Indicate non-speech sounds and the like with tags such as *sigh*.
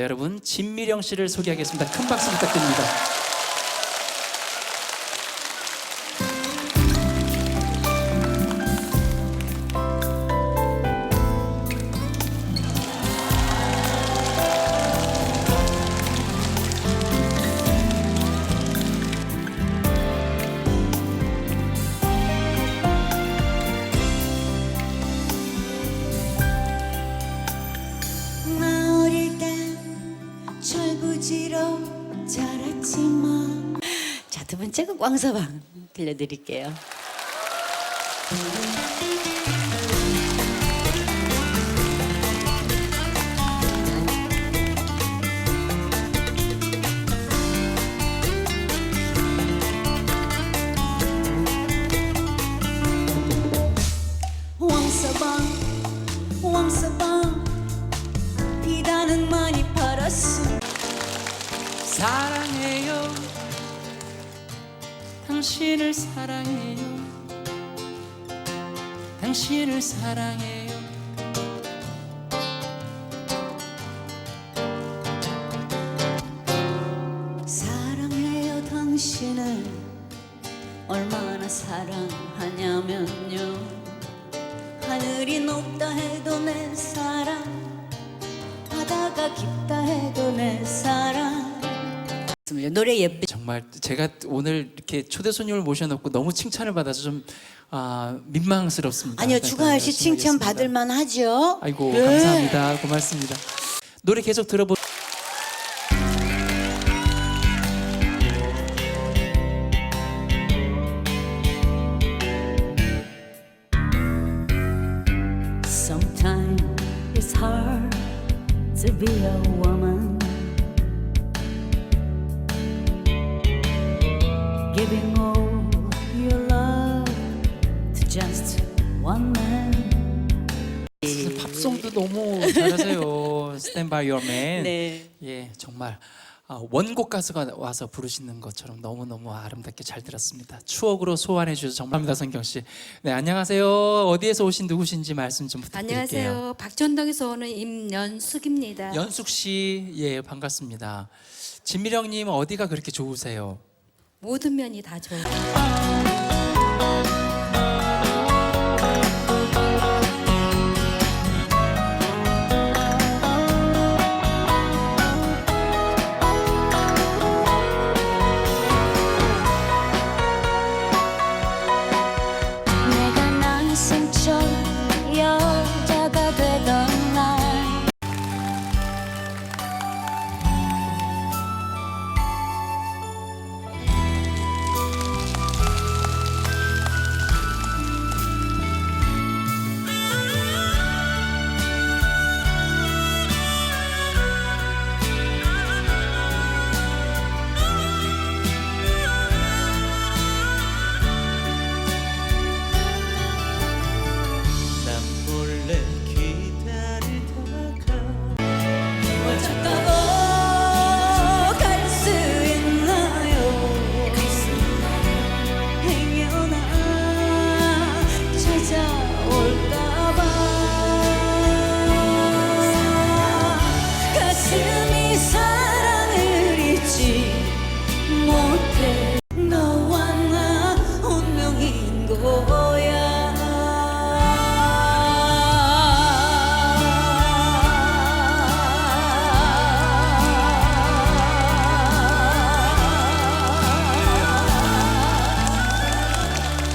여러분 진미령 씨를 소개하겠습니다. 큰 박수 부탁드립니다. 부지로 자랐지만. 자 두 번째 곡 왕서방 들려드릴게요 사랑해요. 당신을 사랑해요. 당신을 사랑해요. 사랑해요 당신을 얼마나 사랑하냐면요 하늘이 높다 해도 내 사랑 바다가 깊다 해도 내 사랑 노래 예쁘 정말 제가 오늘 이렇게 초대 손님을 모셔놓고 너무 칭찬을 받아서 좀 아, 민망스럽습니다. 아니요 네, 주가열 씨 칭찬. 받을 만 하죠 아이고 네. 감사합니다. 고맙습니다. 노래 계속 들어보. Sometimes it's hard to be a woman. Giving all your love to just one man. 팝송도 너무 잘하세요. *laughs* Stand by Your Man. 네. 예, 정말 아, 원곡 가수가 와서 부르시는 것처럼 너무 너무 아름답게 잘 들었습니다. 추억으로 소환해 주셔서 정말 감사합니다, 성경 씨. 네, 안녕하세요. 어디에서 오신 누구신지 말씀 좀 부탁드릴게요. 안녕하세요. 박전동에서 오는 임연숙입니다. 연숙 씨, 예, 반갑습니다. 진미령 님 어디가 그렇게 좋으세요? 모든 면이 다 좋아 가